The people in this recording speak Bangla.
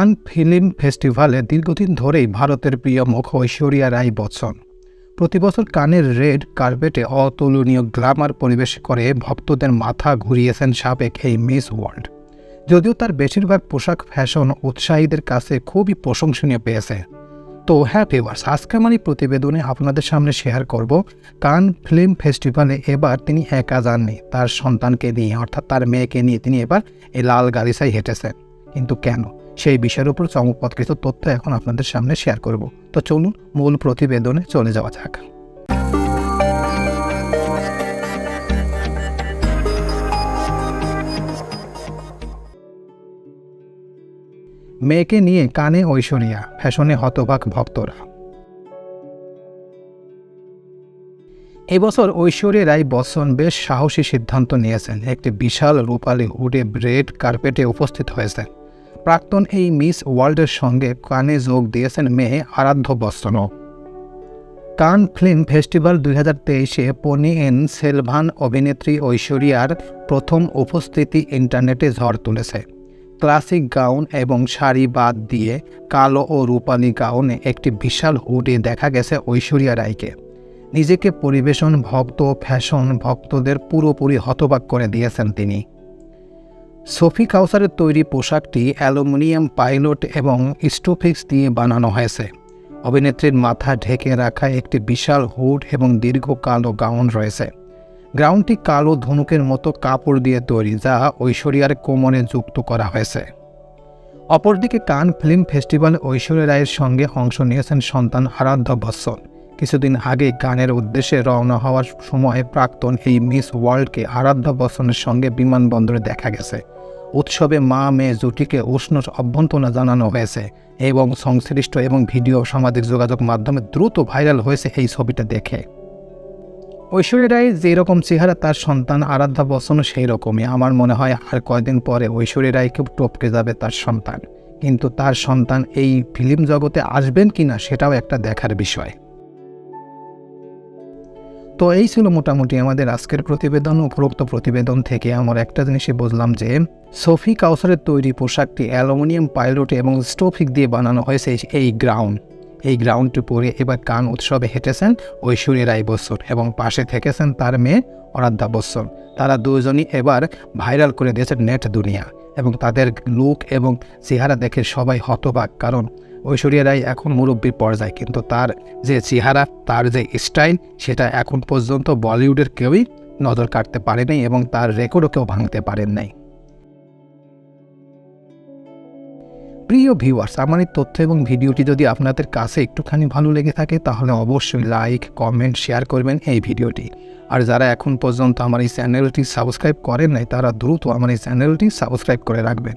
কান ফিল্ম ফেস্টিভ্যালে দীর্ঘদিন ধরেই ভারতের প্রিয় মুখ ঐশ্বরিয়া রায় বচ্চন। প্রতি বছর কানের রেড কার্পেটে অতুলনীয় গ্ল্যামার পরিবেশ করে ভক্তদের মাথা ঘুরিয়েছেন সাবেক এই মিস ওয়ার্ল্ড। যদিও তার বেশিরভাগ পোশাক ফ্যাশন উৎসাহীদের কাছে খুবই প্রশংসনীয় পেয়েছে। তো হ্যাঁ ভিউয়ার্স আজকে আমার এই প্রতিবেদনে আপনাদের সামনে শেয়ার করব কান ফিল্ম ফেস্টিভ্যালে এবার তিনি একা যাননি, তার সন্তানকে নিয়ে, অর্থাৎ তার মেয়েকে নিয়ে তিনি এবার এই লাল গালিসায় হেঁটেছেন। কিন্তু কেন? সেই বিষয়ের উপর চমকপদ কিছু তথ্য এখন আপনাদের সামনে শেয়ার করব। তো চলুন মূল প্রতিবেদনে চলে যাওয়া যাক। মেয়েকে নিয়ে কানে ঐশ্বরিয়া, ফ্যাশনে হতবাক ভক্তরা। এবছর ঐশ্বর্য রায় বচ্চন বেশ সাহসী সিদ্ধান্ত নিয়েছেন। একটি বিশাল রূপালী হুডে ব্রেড কার্পেটে উপস্থিত হয়েছেন। প্রাক্তন এই মিস ওয়ার্ল্ডের সঙ্গে কানে যোগ দিয়েছেন মেয়ে আরাধ্য বচ্চনও কান ফিল্ম ফেস্টিভ্যাল দুই হাজার তেইশে পনি এন সেলভান অভিনেত্রী ঐশ্বরিয়ার প্রথম উপস্থিতি ইন্টারনেটে ঝড় তুলেছে। ক্লাসিক গাউন এবং শাড়ি বাদ দিয়ে কালো ও রূপালী গাউনে একটি বিশাল হুডে দেখা গেছে ঐশ্বরিয়া রায়কে। নিজেকে পরিবেশন, ভক্ত, ফ্যাশন ভক্তদের পুরোপুরি হতবাক করে দিয়েছেন তিনি। সোফি কাউসারের তৈরি পোশাকটি অ্যালুমিনিয়াম পাইলট এবং স্টোফিক্স দিয়ে বানানো হয়েছে। অভিনেত্রীর মাথা ঢেকে রাখা একটি বিশাল হুড এবং দীর্ঘ কালো গাউন রয়েছে। গ্রাউন্ডটি কালো ধনুকের মতো কাপড় দিয়ে তৈরি, যা ঐশ্বরিয়ার কোমরে যুক্ত করা হয়েছে। অপরদিকে কান ফিল্ম ফেস্টিভ্যাল ঐশ্বর্য রায়ের সঙ্গে অংশ নিয়েছেন সন্তান আরাধ্য বচ্চন। কিছুদিন আগে গানের উদ্দেশ্যে রওনা হওয়ার সময় প্রাক্তন এই মিস ওয়ার্ল্ডকে আরাধ্য বচ্চনের সঙ্গে বিমানবন্দরে দেখা গেছে। উৎসবে মা, মেয়ে জুটিকে উষ্ণ অভ্যন্তনা জানানো হয়েছে এবং সংশ্লিষ্ট এবং ভিডিও সামাজিক যোগাযোগ মাধ্যমে দ্রুত ভাইরাল হয়েছে এই ছবিটা দেখে। ঐশ্বর্য রায়ের যেরকম চেহারা তার সন্তান আরাধ্যা বচ্চনও সেই রকমই আমার মনে হয় আর কয়দিন পরে ঐশ্বর্য রায়কেও টপকে যাবে তার সন্তান। কিন্তু তার সন্তান এই ফিল্ম জগতে আসবেন কিনা সেটাও একটা দেখার বিষয়। তো এই ছিল মোটামুটি আমাদের আজকের প্রতিবেদন, উপরোক্ত প্রতিবেদন থেকে আমার একটা জিনিসই বুঝলাম যে সোফি কাউসারের তৈরি পোশাকটি অ্যালুমিনিয়াম পাইলট এবং স্টোফিক দিয়ে বানানো হয়েছে এই গ্রাউন্ড। এই গ্রাউন্ডটি পরে এবার কান উৎসবে হেঁটেছেন ঐশ্বরী রায় বচ্চন এবং পাশে থেকেছেন তার মেয়ে অরাধ্যা বচ্চন তারা দুজনই এবার ভাইরাল করে দিয়েছেন নেট দুনিয়া এবং তাদের লুক এবং চেহারা দেখে সবাই হতবাক, কারণ ঐশ্বরিয়া রায় এখন মুরব্বীর পর্যায়ে, কিন্তু তার যে চেহারা, তার যে স্টাইল সেটা এখন পর্যন্ত বলিউডের কেউই নজর কাটতে পারেনি এবং তার রেকর্ডও কেউ ভাঙতে পারেন নাই। প্রিয় ভিউয়ার্স আমার এই তথ্য এবং ভিডিওটি যদি আপনাদের কাছে একটুখানি ভালো লেগে থাকে, তাহলে অবশ্যই লাইক কমেন্ট শেয়ার করবেন এই ভিডিওটি। আর যারা এখন পর্যন্ত আমার এই চ্যানেলটি সাবস্ক্রাইব করেন নাই, তারা দ্রুত আমার এই চ্যানেলটি সাবস্ক্রাইব করে রাখবেন।